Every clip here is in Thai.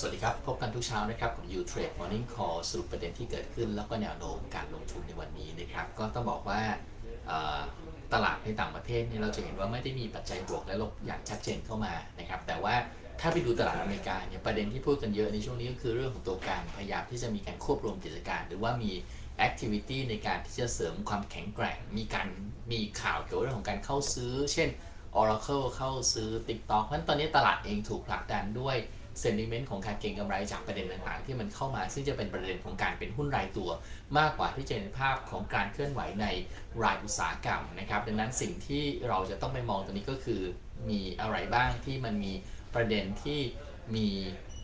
สวัสดีครับ พบกันทุกเช้านะครับกับ U Trade Morning Call สรุปประเด็นที่เกิดขึ้น แล้วก็แนวโน้มการลงทุนในวันนี้นะครับ ก็ต้องบอกว่าตลาดในต่างประเทศเนี่ยเราจะเห็นว่าไม่ได้มีปัจจัยบวกและลบอย่างชัดเจนเข้ามานะครับ แต่ว่าถ้าไปดูตลาดอเมริกาเนี่ยประเด็นที่พูดกันเยอะในช่วงนี้ก็คือเรื่องของตัวการพยายามที่จะมีการควบรวมกิจการ หรือว่ามี activity ในการที่จะเสริมความแข็งแกร่ง มีการมีข่าวเกี่ยวกับเรื่องของการเข้าซื้อ เช่น Oracle เข้าซื้อ TikTok เพราะฉะนั้นตอนนี้ตลาดเองถูกผลักดันด้วย เซนติเมนต์ของการเก็งกำไรจากประเด็นต่างๆ ที่มันเข้ามาซึ่งจะเป็นประเด็นของการเป็นหุ้นรายตัว มากกว่าที่จะเห็นภาพของการเคลื่อนไหวในรายอุตสาหกรรมนะครับดังนั้นสิ่งที่เราจะต้องไปมองตรงนี้ก็คือมีอะไรบ้างที่มันมีประเด็นที่มี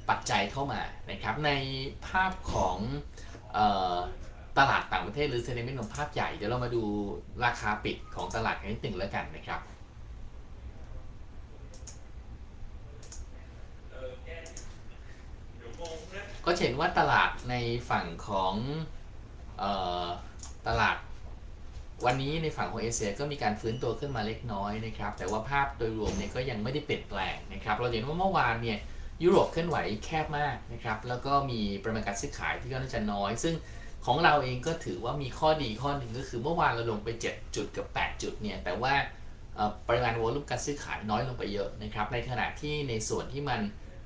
ปัจจัยเข้ามานะครับในภาพของออตลาดต่างประเทศหรือเซนิเมนต์ของภาพใหญ่เดี๋ยวเรามาดูราคาปิดของตลาดกันนิดหนึ่งแล้วกันนะครับ ก็เห็นว่าตลาดในฝั่งของออตลาดวันนี้ในฝั่งของเอเชียก็มีการฟื้นตัวขึ้นมาเล็กน้อยนะครับ แต่ว่าภาพโดยรวมเนี่ยก็ยังไม่ได้เปลี่ยนแปลงนะครับ เราเห็นว่าเมื่อวานเนี่ยยุโรปเคลื่อนไหวแคบมากนะครับ แล้วก็มีปริมาณการซื้อขายที่ก็น่าจะน้อย ซึ่งของเราเองก็ถือว่ามีข้อดีข้อหนึ่งก็คือเมื่อวานเราลงไป 7 จุดกับ 8 จุดเนี่ย แต่ว่าปริมาณวอลุ่มการซื้อขายน้อยลงไปเยอะนะครับ ในขณะที่ในส่วนที่มัน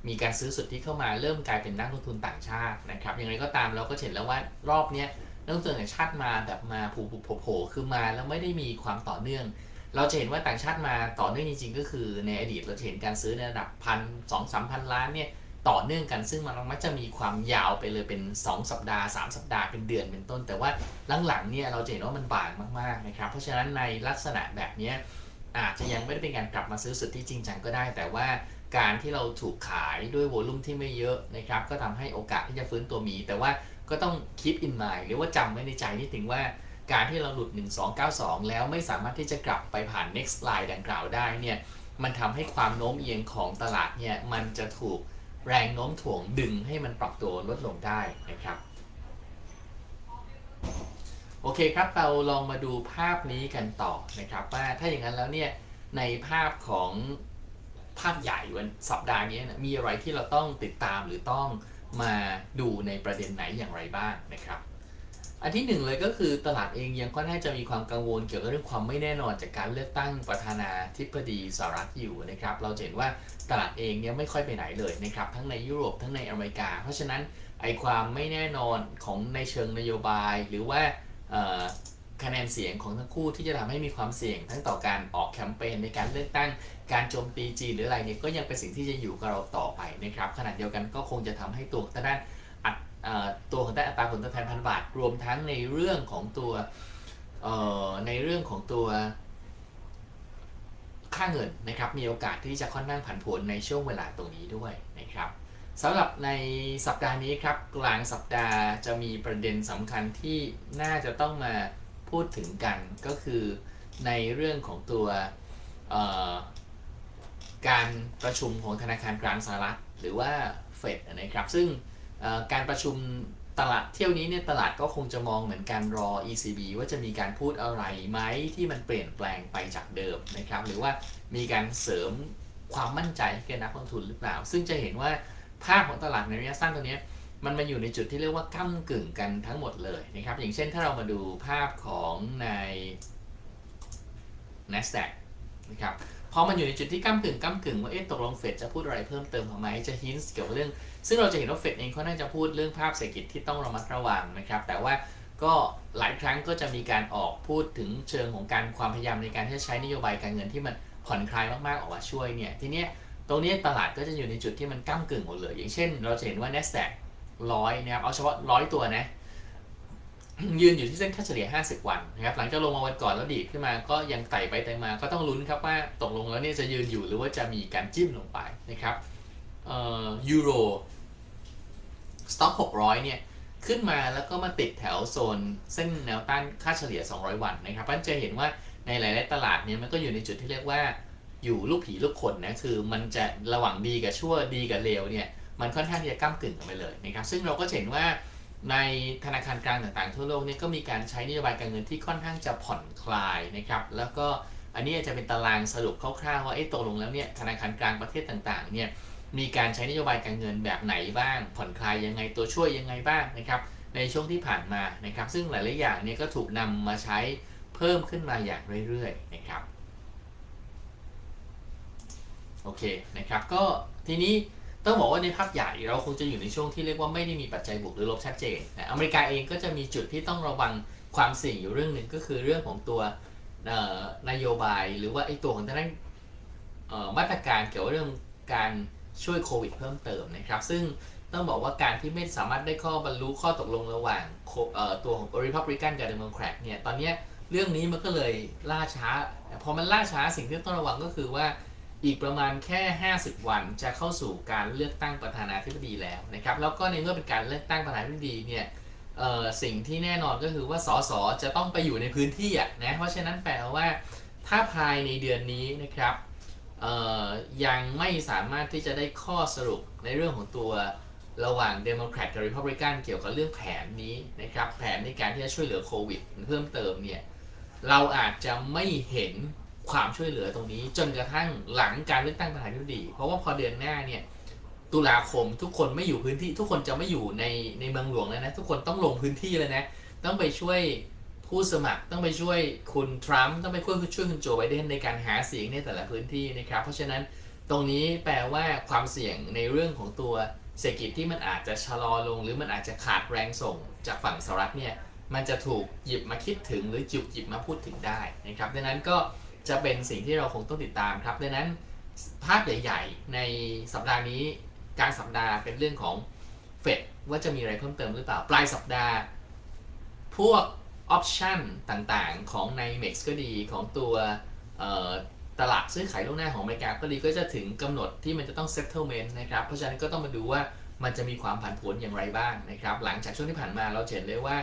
มีการซื้อสุดทธิเข้ามาเริ่มกลายเป็นนักลงทุนต่างชาตินะครับอย่างไรก็ตามเราก็เห็นแล้วว่ารอบนี้นักลงทุนต่างชาติมาแบบมาผูผูโผล่คือมาแล้วไม่ได้มีความต่อเนื่อง เราจะเห็นว่าต่างชาติมาต่อเนื่องจริงๆ ก็คือในอดีตเราเห็นการซื้อในระดับพันสองสามพันล้านเนี่ยต่อเนื่องกันซึ่งมันมักจะมีความยาวไปเลยเป็น 2 สัปดาห์ 3 สัปดาห์เป็นเดือนเป็นต้น แต่ว่าหลังๆเนี่ยเราจะเห็นว่ามันบางมากๆนะครับเพราะฉะนั้นในลักษณะแบบนี้อาจจะยังไม่ได้เป็นการกลับมาซื้อสุดที่จริงจังก็ได้ แต่ว่า การที่เราถูกขายด้วยโวลุ่มที่ไม่เยอะนะครับก็ทำให้โอกาสที่จะฟื้นตัวมี แต่ว่าก็ต้องคิด in mind หรือว่าจำไว้ในใจนิดถึงว่าการที่เราหลุด 1292 แล้วไม่สามารถที่จะกลับไปผ่าน next line ดังกล่าวได้เนี่ยมันทำให้ความโน้มเอียงของตลาดเนี่ยมันจะถูกแรงโน้มถ่วงดึงให้มันปรับตัวลดลงได้นะครับโอเคครับเราลองมาดูภาพนี้กันต่อนะครับว่าถ้าอย่างนั้นแล้วเนี่ยในภาพของ ภาพใหญ่วันสัปดาห์นี้นะมีอะไรที่เราต้องติดตามหรือต้องมาดูในประเด็นไหนอย่างไรบ้างนะครับ อันที่หนึ่งเลยก็คือตลาดเองยังค่อนข้างจะมีความกังวลเกี่ยวกับเรื่องความไม่แน่นอนจากการเลือกตั้งประธานาธิบดีสหรัฐอยู่นะครับ เราเห็นว่าตลาดเองเนี่ยไม่ค่อยไปไหนเลยนะครับทั้งในยุโรปทั้งในอเมริกา เพราะฉะนั้นไอความไม่แน่นอนของในเชิงนโยบายหรือว่า คะแนนเสียงของทั้งคู่ที่จะทำให้มีความเสี่ยง ทั้งต่อการออกแคมเปญในการเลือกตั้งการโจมตีจีนหรืออะไรเนี่ยก็ยังเป็นสิ่งที่จะอยู่กับเราต่อไปนะครับขณะเดียวกันก็คงจะทำให้ตัวด้านอัตเอ่อตัวของด้านอัตราผลตอบแทนพันบัตรวมทั้งในเรื่องของตัวในเรื่องของตัวค่าเงินนะครับมีโอกาสที่จะค่อนข้างผันผวนในช่วงเวลาตรงนี้ด้วยนะครับสำหรับในสัปดาห์นี้ครับกลางสัปดาห์จะมีประเด็นสำคัญที่น่าจะต้องมา พูดถึงกันก็คือในเรื่องของตัวการประชุมของธนาคารกลางสหรัฐหรือว่าเฟดนะครับ ซึ่งการประชุมตลาดเที่ยวนี้เนี่ยตลาดก็คงจะมองเหมือนการรอ ECB ว่าจะมีการพูดอะไรไหมที่มันเปลี่ยนแปลงไปจากเดิมนะครับ หรือว่ามีการเสริมความมั่นใจให้แก่นักลงทุนหรือเปล่า ซึ่งจะเห็นว่าภาพของตลาดในระยะสั้นตัวนี้ มันมาอยู่ในจุดที่เรียกว่าก้ากึ่งกันทั้งหมดเลยนะครับ อย่างเช่นถ้าเรามาดูภาพของใน NASDAQ นะครับพอมันอยู่ในจุดที่ก้ากึ่งก้ากึ่งว่าเอ๊ะตกลงเฟดจะพูดอะไรเพิ่มเติมไหมจะฮินส์เกี่ยวกับเรื่อง ซึ่งเราจะเห็นว่าเฟดเองเขาน่าจะพูดเรื่องภาพเศรษฐกิจที่ต้องระมัดระวังนะครับ แต่ว่าก็หลายครั้งก็จะมีการออกพูดถึงเชิงของการความพยายามในการที่จะใช้นโยบายการเงินที่มันผ่อนคลายมากๆออกมาช่วยเนี่ยทีเนี้ยตรงนี้ตลาดก็จะอยู่ในจุดที่มันก้ากึ่งหมดเลย อย่างเช่น เราจะเห็นว่า NASDAQ ร้อยนะครับเอาเฉพาะร้อยตัวนะยืนอยู่ที่เส้นค่าเฉลี่ย 50 วันนะครับหลังจากลงมาวันก่อนแล้วดีขึ้นมาก็ยังไต่ไปไต่มาก็ต้องลุ้นครับว่าตกลงแล้วเนี่ยจะยืนอยู่หรือว่าจะมีการจิ้มลงไปนะครับเอ่อยูโรสต็อก600 เนี่ยขึ้นมาแล้วก็มาติดแถวโซนเส้นแนวต้านค่าเฉลี่ย 200 วันนะครับเพราะฉะนั้นจะเห็นว่าในหลาย ๆ ตลาดเนี่ยมันก็อยู่ในจุดที่เรียกว่าอยู่ลูกผีลูกคนนะคือมันจะระหว่างดีกับชั่วดีกับเลวเนี่ย มันค่อนข้างที่จะก้ามกึ่งกันไปเลยนะครับซึ่งเราก็เห็นว่าในธนาคารกลางต่างๆทั่วโลกนี่ก็มีการใช้นโยบายการเงินที่ค่อนข้างจะผ่อนคลายนะครับแล้วก็อันนี้อาจจะเป็นตารางสรุปคร่าวๆว่าเอ๊ะตกลงแล้วเนี่ยธนาคารกลางประเทศต่างๆเนี่ยมีการใช้นโยบายการเงินแบบไหนบ้าง ผ่อนคลายยังไงตัวช่วยยังไงบ้างนะครับในช่วงที่ผ่านมานะครับซึ่งหลายๆอย่างเนี่ยก็ถูกนำมาใช้เพิ่มขึ้นมาอย่างเรื่อยๆนะครับโอเคนะครับก็ทีนี้ ต้องบอกว่าในภาพใหญ่เราคงจะอยู่ในช่วงที่เรียกว่าไม่ได้มีปัจจัยบวกหรือลบชัดเจนนะอเมริกาเองก็จะมีจุดที่ต้องระวังความเสี่ยงอยู่เรื่องหนึ่งก็คือเรื่องของตัวนโยบายหรือว่าไอ้ตัวของทางด้านมาตรการเกี่ยวกับเรื่องการช่วยโควิดเพิ่มเติมนะครับ ซึ่งต้องบอกว่าการที่ไม่สามารถได้ข้อบรรลุข้อตกลงระหว่างตัวของ Republican กับ Democrat เนี่ยตอนนี้เรื่องนี้มันก็เลยล่าช้าพอมันล่าช้าสิ่งที่ต้องระวังก็คือว่า อีกประมาณแค่ 50 วันจะเข้าสู่การเลือกตั้งประธานาธิบดีแล้วนะครับ แล้วก็ในเมื่อเป็นการเลือกตั้งประธานาธิบดีเนี่ยสิ่งที่แน่นอนก็คือว่าสสจะต้องไปอยู่ในพื้นที่อะนะ เพราะฉะนั้นแปลว่าถ้าภายในเดือนนี้นะครับยังไม่สามารถที่จะได้ข้อสรุปในเรื่องของตัวระหว่างเดโมแครตกับริพับลิกันเกี่ยวกับเรื่องแผนนี้นะครับ แผนในการที่จะช่วยเหลือโควิดเพิ่มเติมเนี่ย เราอาจจะไม่เห็น ความช่วยเหลือตรงนี้ จนกระทั่งหลังการเลือกตั้งประธานาธิบดี เพราะว่าพอเดือนหน้าเนี่ยตุลาคมทุกคนไม่อยู่พื้นที่ทุกคนจะไม่อยู่ในในเมืองหลวงแล้วนะทุกคนต้องลงพื้นที่เลยนะต้องไปช่วยผู้สมัครต้องไปช่วยคุณทรัมป์ต้องไปช่วยช่วยคุณโจไบเดนในการหาเสียงในแต่ละพื้นที่นะครับ เพราะฉะนั้นตรงนี้แปลว่าความเสี่ยงในเรื่องของตัวเศรษฐกิจที่มันอาจจะชะลอลง หรือมันอาจจะขาดแรงส่งจากฝั่งสหรัฐเนี่ยมันจะถูกหยิบมาคิดถึงหรือจุบหยิบมาพูดถึงได้นะครับดังนั้นก็ จะเป็นสิ่งที่เราคงต้องติดตามครับดังนั้นภาพใหญ่ ๆ ในสัปดาห์นี้กลางสัปดาห์เป็นเรื่องของเฟดว่าจะมีอะไรเพิ่มเติมหรือเปล่า ปลายสัปดาห์ พวกออปชันต่างๆ ของใน MEX ก็ดีของตัวตลาดซื้อขายล่วงหน้าของอเมริกาก็ดีก็จะถึงกำหนดที่มันจะต้อง settlement นะครับ เพราะฉะนั้นก็ต้องมาดูว่ามันจะมีความผันผวนอย่างไรบ้างนะครับ หลังจากช่วงที่ผ่านมาเราเห็นเลยว่า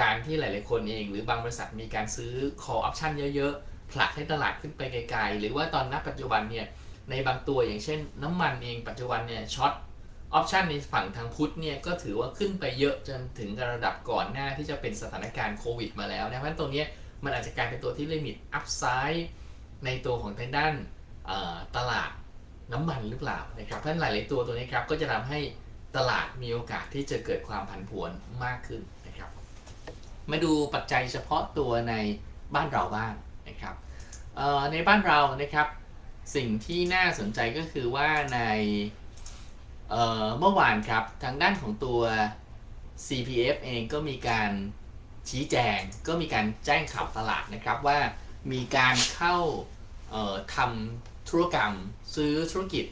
การที่หลาย ๆ คนเอง หรือบางบริษัทมีการซื้อ call option เยอะ ๆ ผลักให้ตลาดขึ้นไปไกลๆ หรือว่าตอนนับปัจจุบันเนี่ยในบางตัวอย่างเช่น น้ำมันเองปัจจุบันเนี่ยช็อตออปชันในฝั่งทางพุทธเนี่ยก็ถือว่าขึ้นไปเยอะจนถึงระดับก่อนหน้าที่จะเป็นสถานการณ์โควิดมาแล้วนะเพราะฉะนั้นตรงนี้มันอาจจะกลายเป็นตัวที่ลิมิตอัพไซด์ในตัวของทางด้านตลาดน้ำมันหรือเปล่านะครับเพราะฉะนั้นหลาย ๆ ตัวตัวนี้ครับก็จะทำให้ตลาดมีโอกาสที่จะเกิดความผันผวนมากขึ้นนะครับ มาดูปัจจัยเฉพาะตัวในบ้านเราบ้าง ในบ้านเรานะครับ สิ่งที่น่าสนใจก็คือว่าในเเมื่อวานครับทางด้านของตัว CPF เองก็มีการชี้แจง ก็มีการแจ้งข่าวตลาดนะครับว่ามีการเข้าทำธุรกรรมซื้อธุรกิจ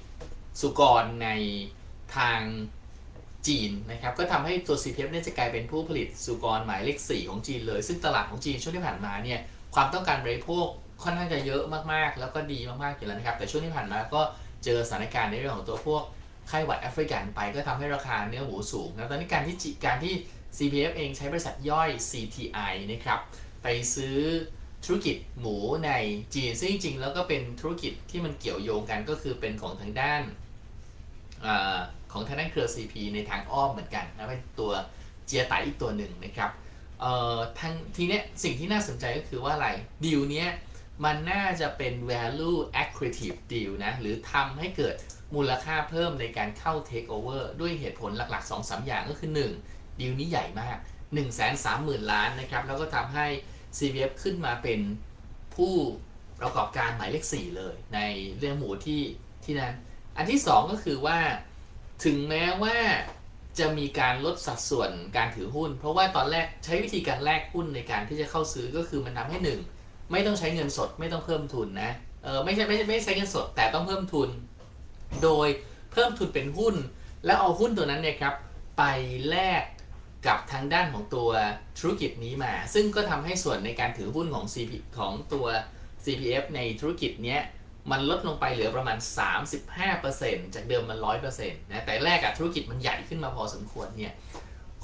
สุกรในทางจีนนะครับก็ทำให้ตัว CPF เนี่ยจะกลายเป็นผู้ผลิตสุกรหมายเลข 4 ของจีนเลย ซึ่งตลาดของจีนช่วงที่ผ่านมาเนี่ยความต้องการบริโภค ค่อนข้างจะเยอะมากๆ แล้วก็ดีมากๆอยู่แล้วนะครับ แต่ช่วงที่ผ่านมาก็เจอสถานการณ์ในเรื่องของตัวพวกไข้หวัดแอฟริกันไปก็ทำให้ราคาเนื้อหมูสูงนะตอนนี้การที่การที่ CPF เองใช้บริษัทย่อย CTI นะครับไปซื้อธุรกิจหมูในจีนซึ่งจริงๆแล้วก็เป็นธุรกิจที่มันเกี่ยวโยงกันก็คือเป็นของทางด้านอของทางด้านเครือ CP ในทางอ้อมเหมือนกันนะเป็นตัวเจียไตอีกตัวหนึ่งนะครับทางทีเนี้ยสิ่งที่น่าสนใจก็คือว่าอะไรดีลเนี้ย มันน่าจะเป็น value accretive deal นะ หรือทำให้เกิดมูลค่าเพิ่มในการเข้า take over ด้วยเหตุผลหลัก ๆ 2-3อย่างก็คือ 1. ดีลนี้ใหญ่มาก 1 3 0 0 0 0 ล้านนะครับ แล้วก็ทำให้ CVF ขึ้นมาเป็นผู้ประกอบการหมายเลข 4 เลย ในเรื่องหมูที่ที่นั้น อันที่ 2 ก็คือว่า ถึงแม้ว่าจะมีการลดสัดส่วนการถือหุ้น เพราะว่าตอนแรกใช้วิธีการแลกหุ้นในการที่จะเข้าซื้อก็คือมันทำให้หนึ่ง ไม่ต้องใช้เงินสดไม่ต้องเพิ่มทุนนะเออไม่ใช่ไม่ใช่ไม่ใช้เงินสดแต่ต้องเพิ่มทุน โดยเพิ่มทุนเป็นหุ้น แล้วเอาหุ้นตัวนั้นเนี่ยครับไปแลกกับทางด้านของตัวธุรกิจนี้มา ซึ่งก็ทำให้ส่วนในการถือหุ้นของ CP ของตัว CPF ในธุรกิจเนี้ยมันลดลงไปเหลือประมาณ 35%จากเดิมมัน 100%นะแต่แรกอะธุรกิจมันใหญ่ขึ้นมาพอสมควรเนี่ย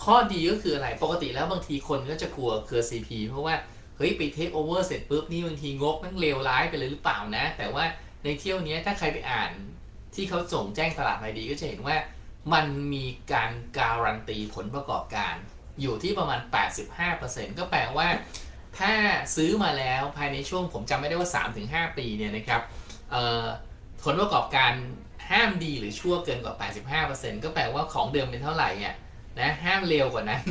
ข้อดีก็คืออะไรปกติแล้วบางทีคนก็จะกลัวเครือ CP เพราะว่า เฮ้ยไปเทคโอเวอร์เสร็จปุ๊บนี่บางทีงบมันเลวร้ายไปเลยหรือเปล่านะ แต่ว่าในเที่ยวนี้ถ้าใครไปอ่านที่เขาส่งแจ้งตลาดรายดีก็จะเห็นว่ามันมีการการันตีผลประกอบการ อยู่ที่ประมาณ 85%ก็แปลว่า ถ้าซื้อมาแล้วภายในช่วงผมจำไม่ได้ว่า 3-5 ปีเนี่ยนะครับเอ่อผลประกอบการห้ามดีหรือชั่วเกินกว่า 85%ก็แปลว่าของเดิมเป็นเท่าไหร่เนี่ยนะห้ามเลวกว่านั้น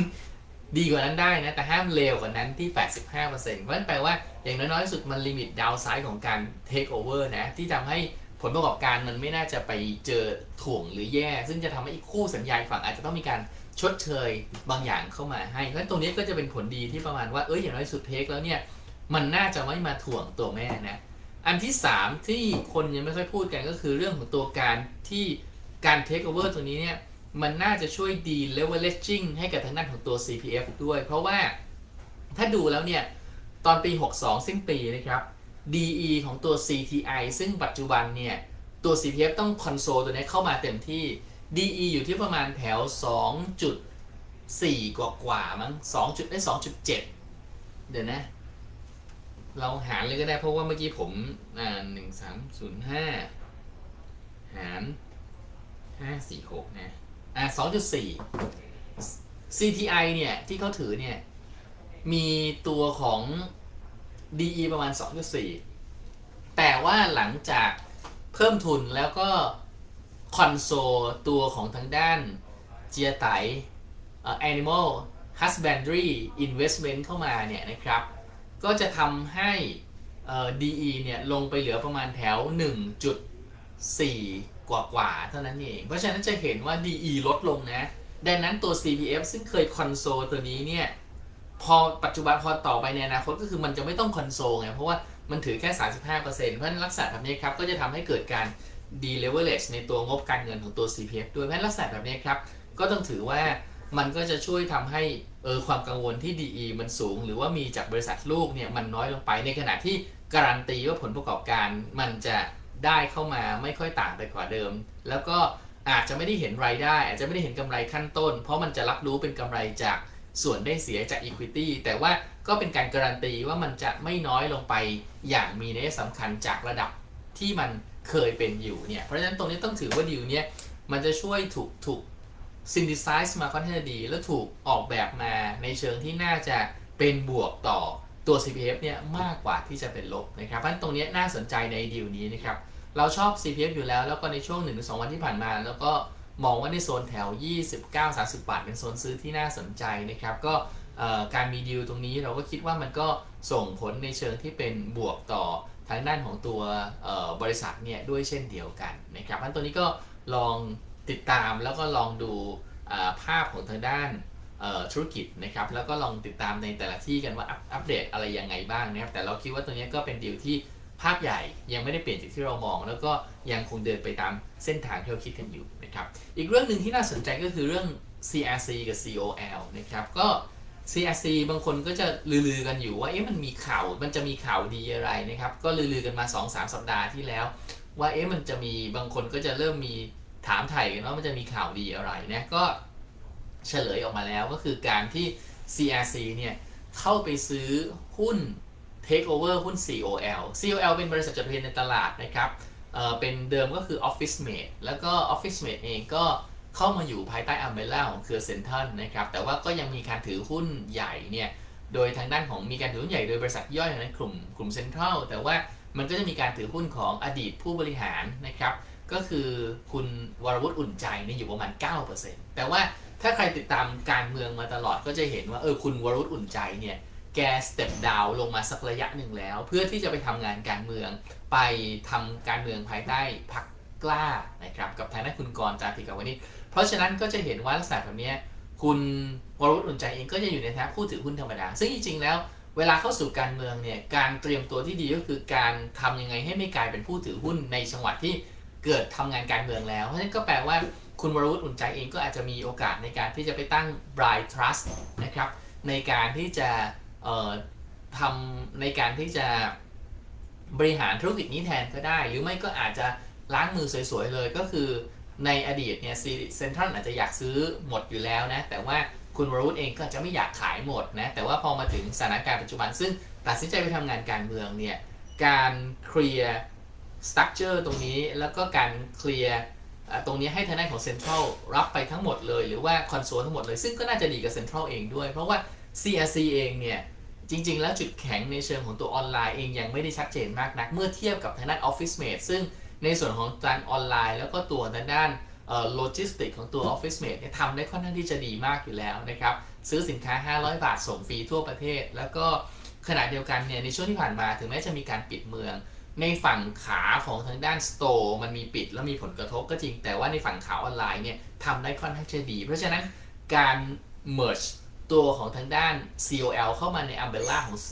ดีกว่านั้นได้นะ แต่ห้ามเลวกว่านั้นที่ 85%เพราะฉะนั้นแปลว่าอย่างน้อยๆที่สุดมันลิมิตดาวไซด์ของการเทคโอเวอร์นะ ที่ทำให้ผลประกอบการมันไม่น่าจะไปเจอถ่วงหรือแย่ ซึ่งจะทำให้อีกคู่สัญญาฝั่งอาจจะต้องมีการชดเชยบางอย่างเข้ามาให้เพราะฉะนั้นตรงนี้ก็จะเป็นผลดีที่ประมาณว่าเอออย่างน้อยสุดเทคแล้วเนี่ยมันน่าจะไม่มาถ่วงตัวแม่นะอันที่ 3 ที่คนยังไม่ค่อยพูดกันก็คือเรื่องของตัวการที่การ take over ตัวนี้เนี่ย มันน่าจะช่วยดี leveraging ให้กับทางด้านของตัว CPF ด้วย เพราะว่าถ้าดูแล้วเนี่ย ตอนปี 62 สิ้นปีนะครับ DE ของตัว CTI ซึ่งปัจจุบันเนี่ย ตัว CPF ต้องคอนโซลตัวนี้เข้ามาเต็มที่ DE อยู่ที่ประมาณแถว 2.4 กว่ากว่ามั้ง2จุดได้2.7 เดี๋ยวนะ เราหารเลยก็ได้เพราะว่าเมื่อกี้ผมอ่าหนึ่งสามศูนย์ห้าหารห้าสี่หกนะ อ่าสองจุดสี่ CTI เนี่ยที่เขาถือเนี่ยมีตัวของ DE ประมาณ 2.4 แต่ว่าหลังจากเพิ่มทุนแล้วก็คอนโซลตัวของทางด้านเจียไตเอ่อ Animal Husbandry Investment เข้ามาเนี่ยนะครับ ก็จะทำให้ DE เนี่ยลงไปเหลือประมาณแถว 1.4 กว่ากว่าๆเท่านั้นเอง เพราะฉะนั้นจะเห็นว่า DE ลดลงนะ ดังนั้นตัว CPF ซึ่งเคยคอนโซลตัวนี้เนี่ย พอปัจจุบันพอต่อไปในอนาคตก็คือมันจะไม่ต้องคอนโซลไง เพราะว่ามันถือแค่ 35%เพราะฉะนั้นลักษณะแบบนี้ครับ ก็จะทำให้เกิดการ deleverage ในตัวงบการเงินของตัว CPF ด้วยเพราะฉะนั้นลักษณะแบบนี้ครับ ก็ต้องถือว่ามันก็จะช่วยทำให้เออความกังวลที่ DE มันสูง หรือว่ามีจากบริษัทลูกเนี่ยมันน้อยลงไปในขณะที่การันตีว่าผลประกอบการมันจะ ได้เข้ามาไม่ค่อยต่างไปกว่าเดิม แล้วก็อาจจะไม่ได้เห็นรายได้ อาจจะไม่ได้เห็นกำไรขั้นต้น เพราะมันจะรับรู้เป็นกำไรจากส่วนได้เสียจาก Equity แต่ว่าก็เป็นการการันตีว่ามันจะไม่น้อยลงไปอย่างมีนัยสำคัญจากระดับที่มันเคยเป็นอยู่เนี่ย เพราะฉะนั้นตรงนี้ต้องถือว่าดีลเนี้ยมันจะช่วยถูกถูก synthesize มาค่อนข้างดี แล้วถูกออกแบบมาในเชิงที่น่าจะเป็นบวกต่อตัว CPF เนี่ยมากกว่าที่จะเป็นลบนะครับเพราะฉะนั้นตรงนี้น่าสนใจในดีลนี้นะครับ เราชอบ CPF อยู่แล้ว แล้วก็ในช่วง 1-2 วันที่ผ่านมา แล้วก็มองว่าในโซนแถว 29-30 บาท เป็นโซนซื้อที่น่าสนใจนะครับ ก็การมีดีลตรงนี้เราก็คิดว่ามันก็ส่งผลในเชิงที่เป็นบวกต่อทางด้านของตัวบริษัทเนี่ยด้วยเช่นเดียวกันนะครับเพราะฉะนั้นตัวนี้ก็ลองติดตามแล้วก็ลองดูภาพของทางด้านธุรกิจนะครับแล้วก็ลองติดตามในแต่ละที่กันว่าอัปอัปเดตอะไรยังไงบ้างนะครับแต่เราคิดว่าตัวนี้ก็เป็นดีลที่ ภาพใหญ่ยังไม่ได้เปลี่ยนจากที่เรามอง แล้วก็ยังคงเดินไปตามเส้นทางที่เราคิดกันอยู่นะครับอีกเรื่องหนึ่งที่น่าสนใจก็คือเรื่อง CRC กับ COL นะครับก็ CRC บางคนก็จะลือๆกันอยู่ว่าเอ๊ะมันมีข่าว มันจะมีข่าวดีอะไรนะครับ ก็ลือๆกันมา 2-3 สัปดาห์ที่แล้ว ว่าเอ๊ะมันจะมีบางคนก็จะเริ่มมีถามไถ่กันว่ามันจะมีข่าวดีอะไรนะก็เฉลยออกมาแล้วก็คือการที่ CRC เนี่ยเข้าไปซื้อหุ้น take over หุ้น COL COL เป็นบริษัทจดทะเบียนในตลาดนะครับเเป็นเดิมก็คือ Office Mate แล้วก็ Office Mate เองก็เข้ามาอยู่ภายใต้อัมเบล่าของเครือเซนทันนะครับ แต่ว่าก็ยังมีการถือหุ้นใหญ่เนี่ย โดยทางด้านของมีการถือหุ้นใหญ่โดยบริษัทย่อยในกลุ่มกลุ่มเซ็นทรัลแต่ว่ามันก็จะมีการถือหุ้นของอดีตผู้บริหารนะครับ ก็คือคุณวรวุฒิอุ่นใจนี่อยู่ประมาณ 9%แต่ว่าถ้าใครติดตามการเมืองมาตลอดก็จะเห็นว่าเออคุณวรวุฒิอุ่นใจเนี่ย แกสเต็ปดาวลงมาสักระยะหนึ่งแล้ว เพื่อที่จะไปทำงานการเมือง ไปทำการเมืองภายใต้พรรคกล้านะครับกับทางด้านคุณกรจาติกาวนิชเพราะฉะนั้นก็จะเห็นว่าลักษณะแบบนี้คุณวรวุฒิอุ่นใจเองก็จะอยู่ในฐานะผู้ถือหุ้นธรรมดา ซึ่งจริงๆแล้วเวลาเข้าสู่การเมืองเนี่ยการเตรียมตัวที่ดีก็คือการทำยังไงให้ไม่กลายเป็นผู้ถือหุ้นในจังหวะที่เกิดทำงานการเมืองแล้วเพราะฉะนั้นก็แปลว่าคุณวรวุฒิอุ่นใจเองก็อาจจะมีโอกาสในการที่จะไปตั้ง Bright Trust นะครับในการที่จะ ทำในการที่จะบริหารธุรกิจนี้แทนก็ได้ หรือไม่ก็อาจจะล้างมือสวยๆเลยก็คือในอดีตเนี่ยเซ็นทรัลอาจจะอยากซื้อหมดอยู่แล้วนะ แต่ว่าคุณวรวุฒิเองก็อาจจะไม่อยากขายหมดนะ แต่ว่าพอมาถึงสถานการณ์ปัจจุบัน ซึ่งตัดสินใจไปทำงานการเมืองเนี่ย การเคลียร์สตั๊กเจอร์ตรงนี้แล้วก็การเคลียร์ตรงนี้ให้ทางด้านของเซ็นทรัลรับไปทั้งหมดเลย หรือว่าคอนโซลทั้งหมดเลย ซึ่งก็น่าจะดีกับเซ็นทรัลเองด้วย เพราะว่า CRC เองเนี่ย จริง ๆ แล้วจุดแข็งในเชิงของตัวออนไลน์เองยังไม่ได้ชัดเจนมากนัก เมื่อเทียบกับทางด้าน Office Mate ซึ่งในส่วนของการออนไลน์ แล้วก็ตัวทางด้านโลจิสติกของตัว Office Mate เนี่ยทำได้ค่อนข้างที่จะดีมากอยู่แล้วนะครับซื้อสินค้า 500 บาทส่งฟรีทั่วประเทศ แล้วก็ขณะเดียวกันเนี่ยในช่วงที่ผ่านมาถึงแม้จะมีการปิดเมือง ในฝั่งขาของทางด้านสโตร์มันมีปิดแล้วมีผลกระทบก็จริง แต่ว่าในฝั่งขาออนไลน์เนี่ยทำได้ค่อนข้างจะดี เพราะฉะนั้นการ merge ตัวของทางด้าน COL เข้ามาใน umbrella ของ C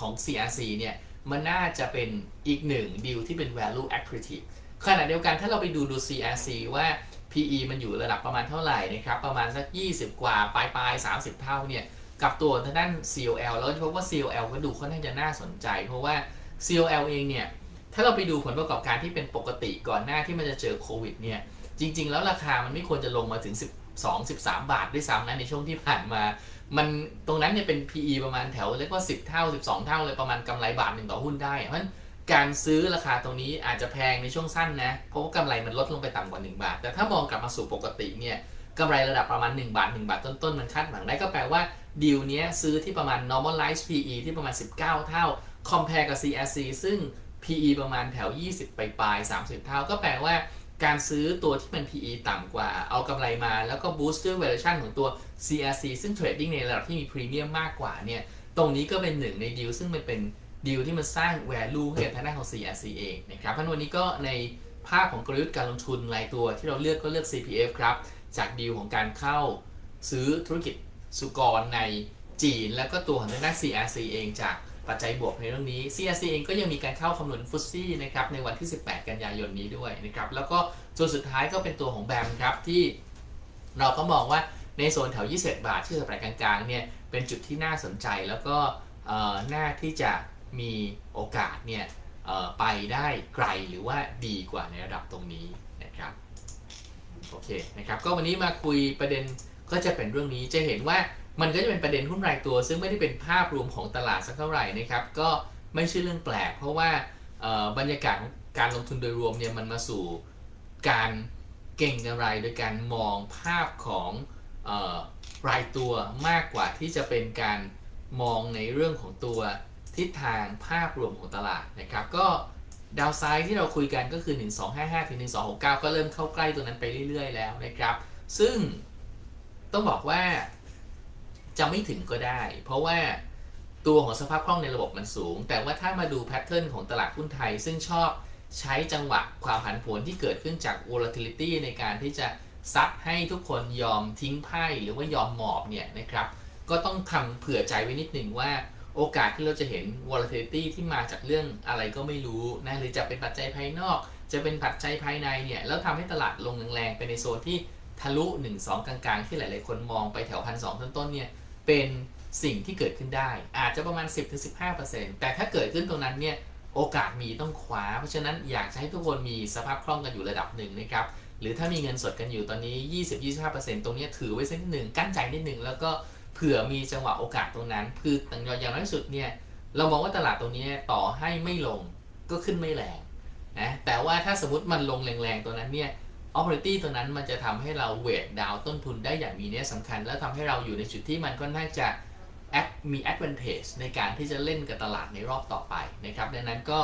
ของ CRC เนี่ยมันน่าจะเป็นอีกหนึ่งดีลที่เป็น value accretive ขณะเดียวกันถ้าเราไปดูดู CRC ว่า PE มันอยู่ระดับประมาณเท่าไหร่นะครับ ประมาณสัก 20 กว่า ปลายปลาย30 เท่าเนี่ย กับตัวทางด้าน COL แล้วจะพบว่า COL ก็ดูค่อนข้างจะน่าสนใจ เพราะว่า COL เองเนี่ย ถ้าเราไปดูผลประกอบการที่เป็นปกติก่อนหน้าที่มันจะเจอโควิดเนี่ย จริง ๆ แล้วราคามันไม่ควรจะลงมาถึง 10 12 13 บาทด้วยซ้ำนะในช่วงที่ผ่านมา มันตรงนั้นเนี่ยเป็น PE ประมาณแถวเรียกว่า 10 เท่า 12 เท่าเลยประมาณกำไรบาทหนึ่งต่อหุ้นได้ เพราะฉะนั้นการซื้อราคาตรงนี้อาจจะแพงในช่วงสั้นนะ เพราะว่ากำไรมันลดลงไปต่ำกว่า 1 บาท แต่ถ้ามองกลับมาสู่ปกติเนี่ยกำไรระดับประมาณ 1 บาท 1 บาทต้นๆ มันคาดหวังได้ก็แปลว่าดีลเนี้ยซื้อที่ประมาณ normalized PE ที่ประมาณ 19 เท่า compare กับ CRC ซึ่ง PE ประมาณแถว 20 ไปปลาย 30 เท่า ก็แปลว่า การซื้อตัวที่มัน PE ต่ำกว่า เอากำไรมาแล้วก็ boost ด้วย valuation ของตัว CRC ซึ่ง trading ในระดับที่มีพรีเมียมมากกว่าเนี่ย ตรงนี้ก็เป็นหนึ่งในดีลซึ่งมันเป็นดีลที่มันสร้าง value ให้กับทางด้านของ CRC เองนะครับเพราะนวันนี้ก็ในภาพของกลยุทธ์การลงทุนรายตัวที่เราเลือกก็เลือก CPF ครับ จากดีลของการเข้าซื้อธุรกิจสุกรในจีน แล้วก็ตัวของทางด้าน CRC เองจาก ปัจจัยบวกในเรื่องนี้ CRC เองก็ยังมีการเข้าคำนวณฟุตซี่นะครับในวันที่ 18 กันยายนนี้ด้วยนะครับแล้วก็ตัวสุดท้ายก็เป็นตัวของแบมครับที่เราก็มองว่าในโซนแถว 21 บาทที่สปรายกลางๆเนี่ยเป็นจุดที่น่าสนใจแล้วก็เอ่อน่าที่จะมีโอกาสเนี่ยไปได้ไกลหรือว่าดีกว่าในระดับตรงนี้นะครับโอเคนะครับก็วันนี้มาคุยประเด็นก็จะเป็นเรื่องนี้จะเห็นว่า มันก็จะเป็นประเด็นหุ้นรายตัว ซึ่งไม่ได้เป็นภาพรวมของตลาดสักเท่าไหร่นะครับก็ไม่ใช่เรื่องแปลก เพราะว่าบรรยากาศการลงทุนโดยรวมเนี่ยมันมาสู่การเก่งกำไรโดยการมองภาพของออรายตัวมากกว่าที่จะเป็นการมองในเรื่องของตัวทิศทางภาพรวมของตลาดนะครับก็ดาวไซด์ที่เราคุยกันก็คือ 1255ถึง1269 ก็เริ่มเข้าใกล้ตัวนั้นไปเรื่อย ๆ แล้วนะครับ ซึ่งต้องบอกว่า จะไม่ถึงก็ได้ เพราะว่าตัวของสภาพคล่องในระบบมันสูง แต่ว่าถ้ามาดูแพทเทิร์นของตลาดหุ้นไทย ซึ่งชอบใช้จังหวะความผันผวนที่เกิดขึ้นจาก volatility ในการที่จะซัดให้ทุกคนยอมทิ้งไพ่หรือว่ายอมหมอบเนี่ยนะครับ ก็ต้องทำเผื่อใจไว้นิดหนึ่งว่าโอกาสที่เราจะเห็น volatility ที่มาจากเรื่องอะไรก็ไม่รู้นะหรือจะเป็นปัจจัยภายนอก จะเป็นปัจจัยภายในเนี่ย แล้วทำให้ตลาดลงแรงๆไปในโซนที่ทะลุ 1 2 กลางๆ ที่หลายๆ คนมองไปแถวพันสต้นๆเนี่ย เป็นสิ่งที่เกิดขึ้นได้ อาจจะประมาณ 10-15%แต่ถ้าเกิดขึ้นตรงนั้นเนี่ยโอกาสมีต้องคว้า เพราะฉะนั้นอยากจะให้ทุกคนมีสภาพคล่องกันอยู่ระดับหนึ่งนะครับ หรือถ้ามีเงินสดกันอยู่ตอนนี้ 20-25%ตรงเนี้ถือไว้สักนิดหนึ่งกั้นใจนิดหนึ่งแล้วก็เผื่อมีจังหวะโอกาสตรงนั้น คืออย่างน้อยสุดเนี่ยเรามองว่าตลาดตรงนี้ต่อให้ไม่ลงก็ขึ้นไม่แรงนะแต่ว่าถ้าสมมติมันลงแรงๆตัวนั้นเนี่ย opportunity ตัวนั้นมันจะทำให้เราเวทดาวต้นทุนได้อย่างมีนัยสำคัญ แล้วทำให้เราอยู่ในจุดที่มันค่อนข้าจะมี advantage ในการที่จะเล่นกับตลาดในรอบต่อไปนะครับดังนั้นก็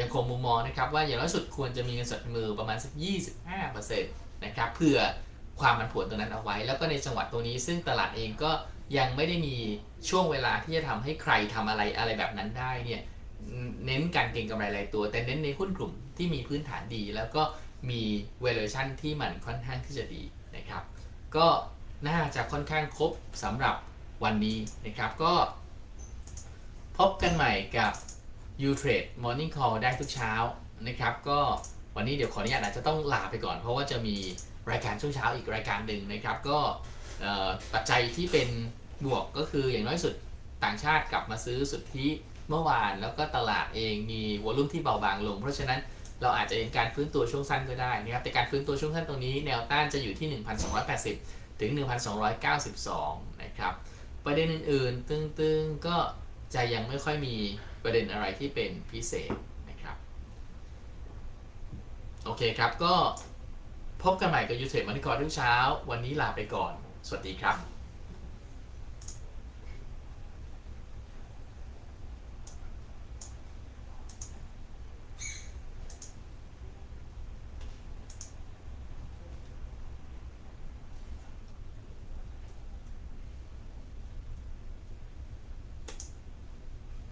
ยังคงมุมมองนะครับว่าอย่างน้อยสุดควรจะมีเงินสดมือประมาณสัก 25%นะครับเพื่อความผันผวนตัวนั้นเอาไว้ แล้วก็ในจังหวะตัวนี้ซึ่งตลาดเองก็ยังไม่ได้มีช่วงเวลาที่จะทำให้ใครทำอะไรอะไรแบบนั้นได้เนี่ยเน้นการเก็งกำไรรายตัว แต่เน้นในหุ้นกลุ่มที่มีพื้นฐานดี แล้วก็ มี valuation ที่มันค่อนข้างที่จะดีนะครับ ก็น่าจะค่อนข้างครบสำหรับวันนี้นะครับ ก็พบกันใหม่กับ U Trade Morning Call ได้ทุกเช้านะครับ ก็วันนี้เดี๋ยวขออนุญาตอาจจะต้องลาไปก่อน เพราะว่าจะมีรายการช่วงเช้าอีกรายการหนึ่งนะครับ ก็ปัจจัยที่เป็นบวกก็คืออย่างน้อยสุดต่างชาติกลับมาซื้อสุทธิเมื่อวานแล้วก็ตลาดเองมีวอลุ่มที่เบาบางลง เพราะฉะนั้น เราอาจจะเห็นการฟื้นตัวช่วงสั้นก็ได้นะครับ แต่การฟื้นตัวช่วงสั้นตรงนี้แนวต้านจะอยู่ที่ 1,280 ถึง 1,292 นะครับ ประเด็นอื่นๆ ตึงๆ ก็จะยังไม่ค่อยมีประเด็นอะไรที่เป็นพิเศษนะครับ โอเคครับ ก็พบกันใหม่กับยูเทรดมันก่อนทุกเช้า วันนี้ลาไปก่อน สวัสดีครับ